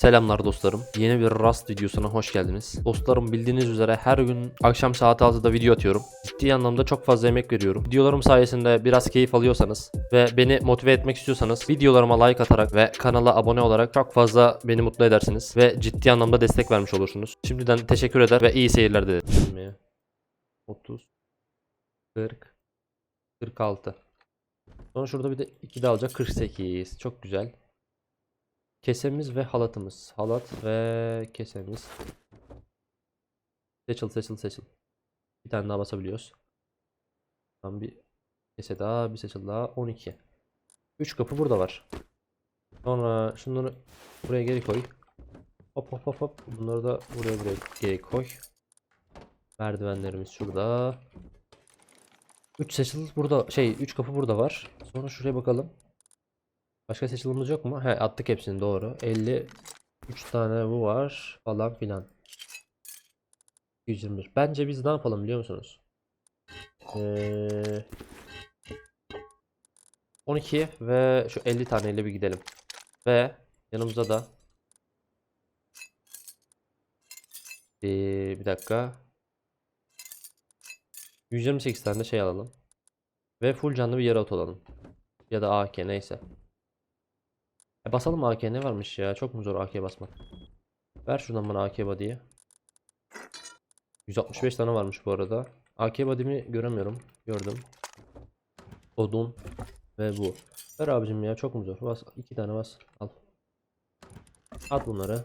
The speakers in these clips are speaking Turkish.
Selamlar dostlarım. Yeni bir Rust videosuna hoş geldiniz. Dostlarım bildiğiniz üzere her gün akşam saat 6'da video atıyorum. Ciddi anlamda çok fazla emek veriyorum. Videolarım sayesinde biraz keyif alıyorsanız ve beni motive etmek istiyorsanız videolarıma like atarak ve kanala abone olarak çok fazla beni mutlu edersiniz ve ciddi anlamda destek vermiş olursunuz. Şimdiden teşekkür eder ve iyi seyirler dilerim. 20, 30 40 46 Sonra şurada bir de 2 de alacak 48. Çok güzel. Kesemiz ve halatımız. Halat ve kesemiz. Seçil seçil seçil. Bir tane daha basabiliyoruz. Tam bir kese daha bir seçil daha 12. 3 kapı burada var. Sonra şunları buraya geri koy. Hop hop hop hop. Bunları da buraya buraya geri koy. Merdivenlerimiz şurada. 3 seçil burada şey 3 kapı burada var. Sonra şuraya bakalım. Başka seçilimiz yok mu? He attık hepsini doğru. 53 tane bu var falan filan. 121. Bence biz ne yapalım biliyor musunuz? Ee, 12 ve şu 50 taneyle bir gidelim. Ve yanımıza da Ee, bir dakika. 128 tane de şey alalım. Ve full canlı bir yere alalım. Ya da AK neyse. E basalım AK ne varmış ya? Çok mu zor AK basmak? Ver şuradan bana AK body'yi. 165 tane varmış bu arada. AK body'mi göremiyorum. Gördüm. Odun ve bu. Ver abicim ya çok mu zor? Bas iki tane bas. Al. At bunları.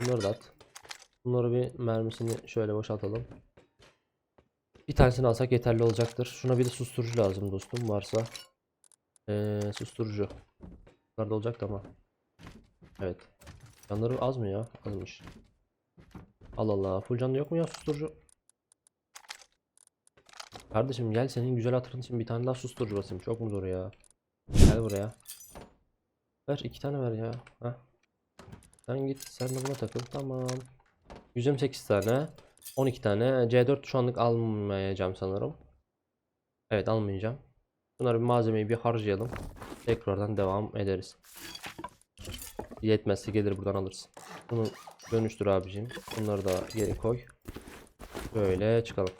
Bunları da at. Bunları bir mermisini şöyle boşaltalım. Bir tanesini alsak yeterli olacaktır. Şuna bir de susturucu lazım dostum varsa. Ee, susturucu. Da olacaktı ama. Evet. Canları az mı ya? Azmış. Allah Allah. Full canlı yok mu ya susturucu? Kardeşim gel senin güzel hatırın için bir tane daha susturucu basayım. Çok mu zor ya? Gel buraya. Ver iki tane ver ya. Heh. Sen git sen de buna takıl. Tamam. 128 tane. 12 tane. C4 şu anlık almayacağım sanırım. Evet almayacağım. Bunları bir malzemeyi bir harcayalım. Tekrardan devam ederiz. Yetmezse gelir buradan alırız. Bunu dönüştür abicim. Bunları da geri koy. Böyle çıkalım.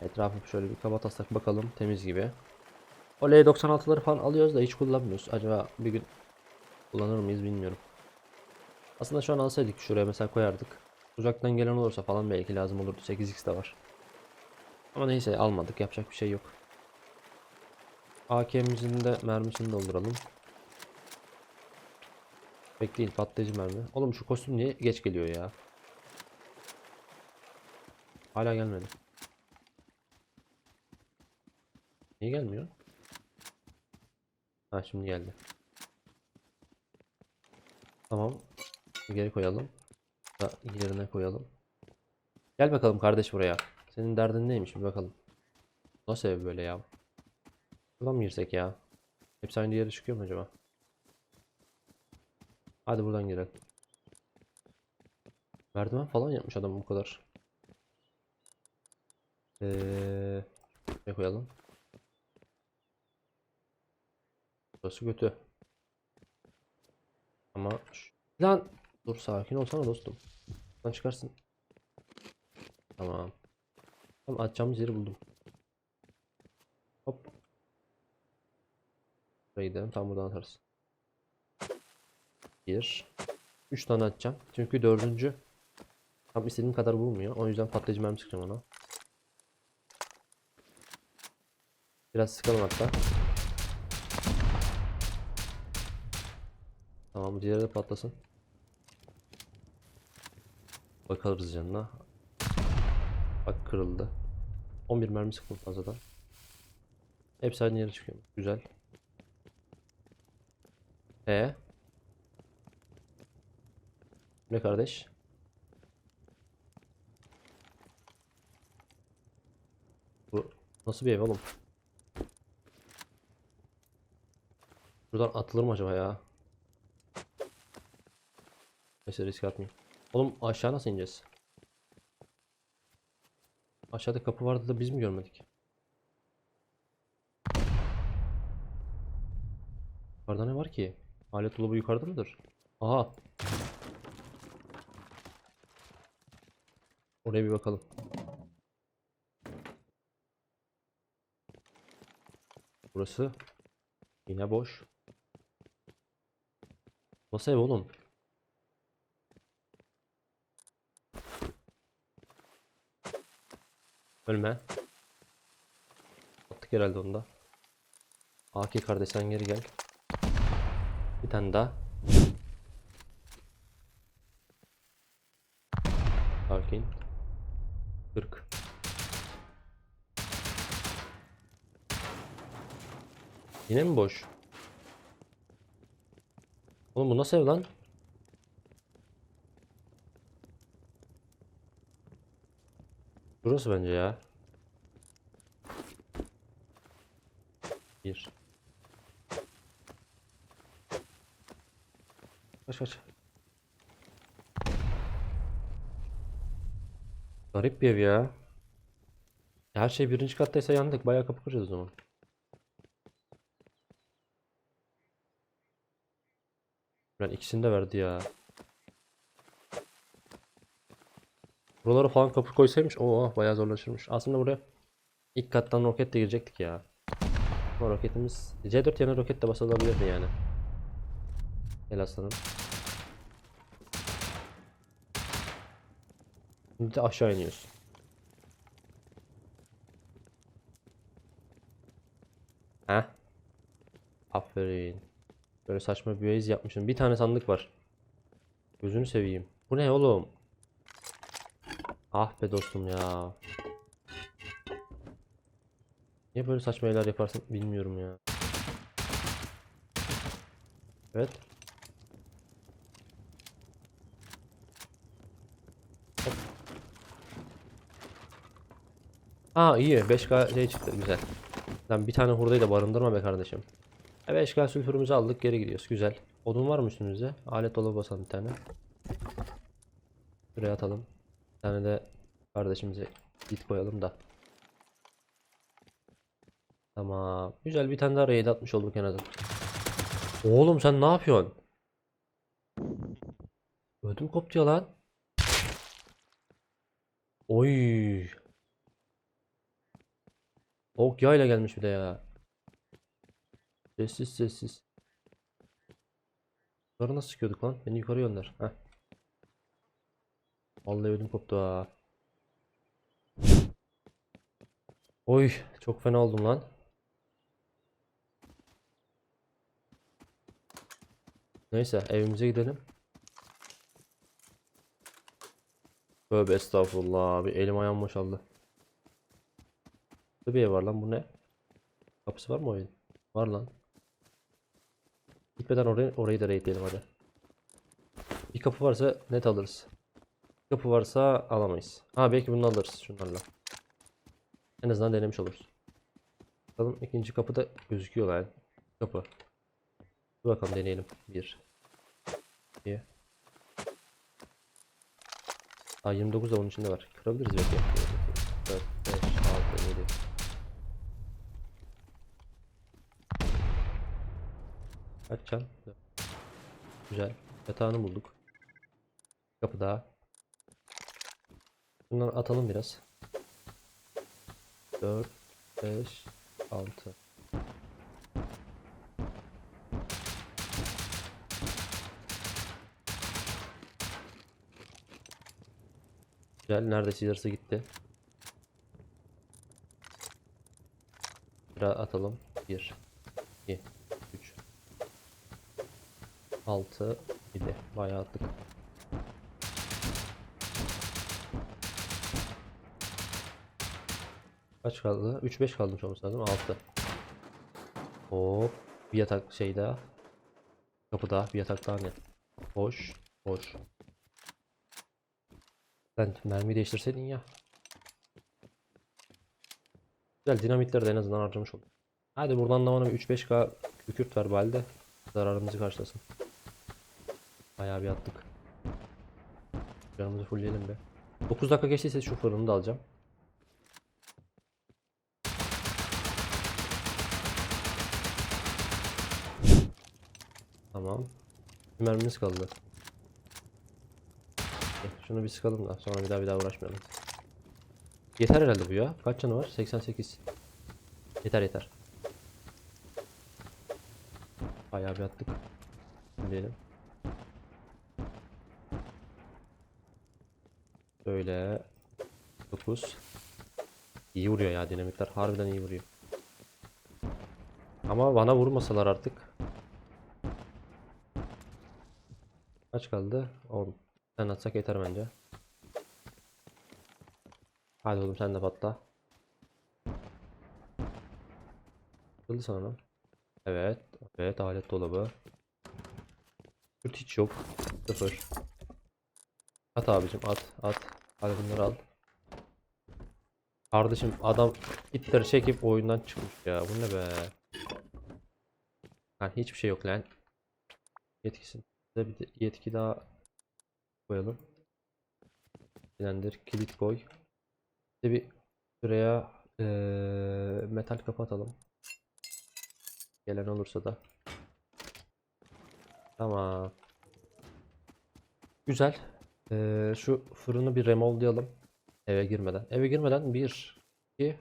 Etrafı şöyle bir kabatasak bakalım temiz gibi. O L96'ları falan alıyoruz da hiç kullanmıyoruz. Acaba bir gün kullanır mıyız bilmiyorum. Aslında şu an alsaydık şuraya mesela koyardık. Uzaktan gelen olursa falan belki lazım olurdu. 8x de var. Ama neyse almadık yapacak bir şey yok. AK'mizin de mermisini dolduralım. Bekleyin patlayıcı mermi. Oğlum şu kostüm niye geç geliyor ya? Hala gelmedi. Niye gelmiyor? Ha şimdi geldi. Tamam. Geri koyalım. Da yerine koyalım. Gel bakalım kardeş buraya. Senin derdin neymiş bir bakalım. Nasıl ev böyle ya? Buradan mı girsek ya? Hepsi aynı yere çıkıyor mu acaba? Hadi buradan girelim. Merdiven falan yapmış adam bu kadar. Ee, ne koyalım? Burası kötü. Ama lan dur sakin olsana dostum. Lan çıkarsın. Tamam. Tamam atacağımız yeri buldum. Buraya gidelim. Tam buradan atarız. Bir. Üç tane atacağım. Çünkü dördüncü tam istediğim kadar vurmuyor. O yüzden patlayıcı mermi sıkacağım ona. Biraz sıkalım hatta. Tamam diğeri de patlasın. Bakarız canına. Bak kırıldı. 11 mermi sıktım fazladan. Hepsi aynı yere çıkıyor. Güzel. E Ne kardeş? Bu nasıl bir ev oğlum? Buradan atılır mı acaba ya? Neyse risk atmayayım. Oğlum aşağı nasıl ineceğiz? Aşağıda kapı vardı da biz mi görmedik? Yukarıda ne var ki? Alet dolabı yukarıda mıdır? Aha. Oraya bir bakalım. Burası yine boş. Nasıl ev oğlum? Ölme. Attık herhalde onu da. Aki kardeş sen geri gel. Bir tane daha. Sakin. 40. Yine mi boş? Oğlum bu nasıl ev lan? Burası bence ya. Bir. Kaç kaç. Garip bir ev ya. Her şey birinci kattaysa yandık. Bayağı kapı kıracağız o zaman. Ben ikisini de verdi ya. Buralara falan kapı koysaymış. Oo bayağı zorlaşırmış. Aslında buraya ilk kattan roketle girecektik ya. Ama roketimiz C4 yerine roket de basılabilirdi yani. Gel aslanım. Şimdi aşağı iniyoruz. Heh. Aferin. Böyle saçma bir base yapmışım. Bir tane sandık var. Gözünü seveyim. Bu ne oğlum? Ah be dostum ya. Niye böyle saçma şeyler yaparsın bilmiyorum ya. Evet. Aa iyi 5K şey çıktı güzel. Lan bir tane hurdayı da barındırma be kardeşim. E 5K sülfürümüzü aldık geri gidiyoruz güzel. Odun var mı üstümüzde? Alet dolabı basalım bir tane. Buraya atalım. Bir tane de kardeşimize git koyalım da. Tamam. Güzel bir tane daha raid atmış olduk en azından. Oğlum sen ne yapıyorsun? Ödüm koptu ya lan. Oy. Ok yayla gelmiş bir de ya. Sessiz sessiz. Yukarı nasıl çıkıyorduk lan? Beni yukarı gönder. Heh. Vallahi ödüm koptu ha. Oy çok fena oldum lan. Neyse evimize gidelim. Tövbe estağfurullah abi elim ayağım boşaldı. Burada bir ev var lan bu ne? Kapısı var mı oyun? Var lan. Gitmeden orayı, orayı da raidleyelim hadi. Bir kapı varsa net alırız. Bir kapı varsa alamayız. Ha belki bunu alırız şunlarla. En azından denemiş oluruz. Bakalım ikinci kapı da gözüküyor lan. Kapı. Dur bakalım deneyelim. Bir. İki. Aa 29 da onun içinde var. Kırabiliriz belki. 4, 5, 6, 7. Kaç can? Güzel. Yatağını bulduk. Kapı daha. Bunları atalım biraz. 4, 5, 6. Güzel. Neredeyse yarısı gitti. Bir atalım. 1, 2, 3, 6, 7. Bayağı attık. Kaç kaldı? 3-5 kalmış olması lazım. 6. Hop. Bir yatak şey daha. Kapı daha. Bir yatak daha ne? Boş. Boş. Sen mermi değiştirseydin ya. Güzel dinamitleri de en azından harcamış olduk. Hadi buradan da bana bir 3-5k kükürt ver bari de zararımızı karşılasın. Bayağı bir attık. Canımızı fullleyelim be. 9 dakika geçtiyse şu fırını da alacağım. Tamam. Bir mermimiz kaldı. Şunu bir sıkalım da sonra bir daha bir daha uğraşmayalım. Yeter herhalde bu ya. Kaç canı var? 88. Yeter yeter. Bayağı bir attık. Diyelim. Böyle 9 İyi vuruyor ya dinamitler. Harbiden iyi vuruyor. Ama bana vurmasalar artık. Kaç kaldı? 10. Sen atsak yeter bence. Hadi oğlum sen de patla. Kıldı sanırım. Evet. Evet alet dolabı. Kürt hiç yok. Sıfır. At abicim at at. Hadi bunları al. Kardeşim adam itleri çekip oyundan çıkmış ya. Bu ne be? Lan hiçbir şey yok lan. Yetkisin. Size bir de yetki daha koyalım. Bilendir kilit koy. De bir şuraya eee, metal kapatalım. Gelen olursa da. Tamam. Güzel. Eee, şu fırını bir remoldlayalım. Eve girmeden. Eve girmeden 1 2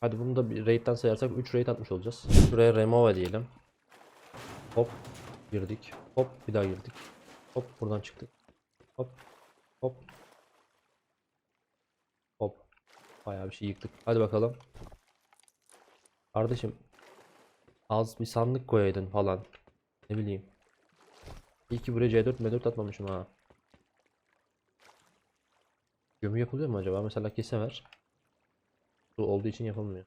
Hadi bunu da bir raid'den sayarsak 3 raid atmış olacağız. Şuraya remove diyelim. Hop girdik. Hop bir daha girdik. Hop buradan çıktık. Hop hop hop. Bayağı bir şey yıktık. Hadi bakalım. Kardeşim az bir sandık koyaydın falan. Ne bileyim. İyi ki buraya C4 M4 atmamışım ha. Gömü yapılıyor mu acaba? Mesela kesever. Su olduğu için yapılmıyor.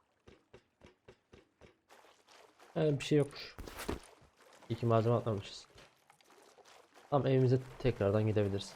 Yani bir şey yokmuş. İki malzeme atmamışız. Tamam evimize tekrardan gidebiliriz.